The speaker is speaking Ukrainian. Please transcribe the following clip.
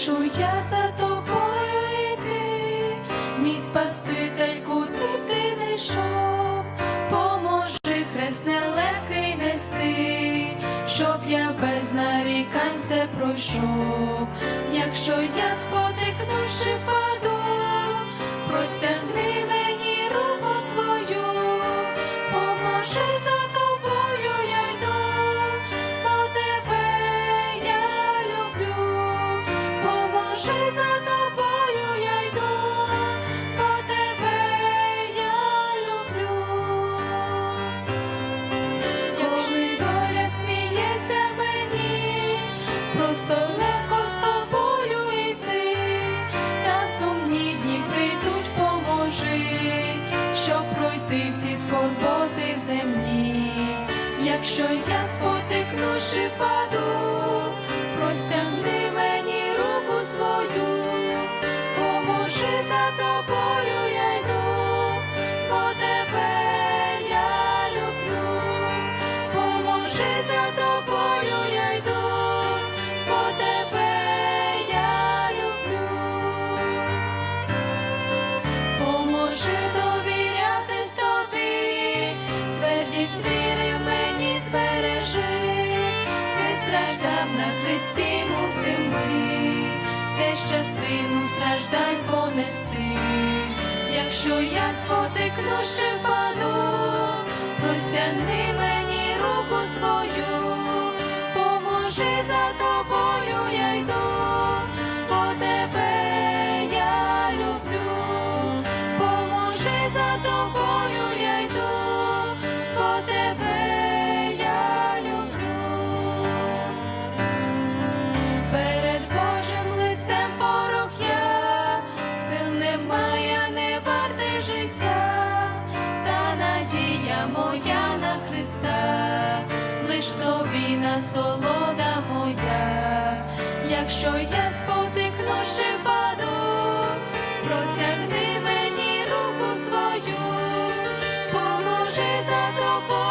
хочу я за тобою йти, мій Спаситель, куди б ти не йшов, поможи хрест нелегкий нести, щоб я без нарікань все пройшов, якщо я спотикнусь поможи за тобою я йду, бо тебе я люблю. Коли доля сміється мені, просто легко з тобою йти, та сумні дні прийдуть, поможи, щоб пройти всі скорботи земні. Якщо я спотикнусь чи впаду, поможи за тобою я йду, бо тебе я люблю, поможи за тобою я йду, бо тебе я люблю. Поможи довірятись тобі, твердість віри мені збережи, ти страждав на хресті мусим ми, теж частину страждань понести, якщо я спотикну чи впаду, простягни мені руку свою, поможи за тобою я йду, бо тебе я люблю, поможи за тобою моя на Христа, лиш тобі насолода моя, якщо я спотикнувши впаду, простягни мені руку свою, поможи за тобою.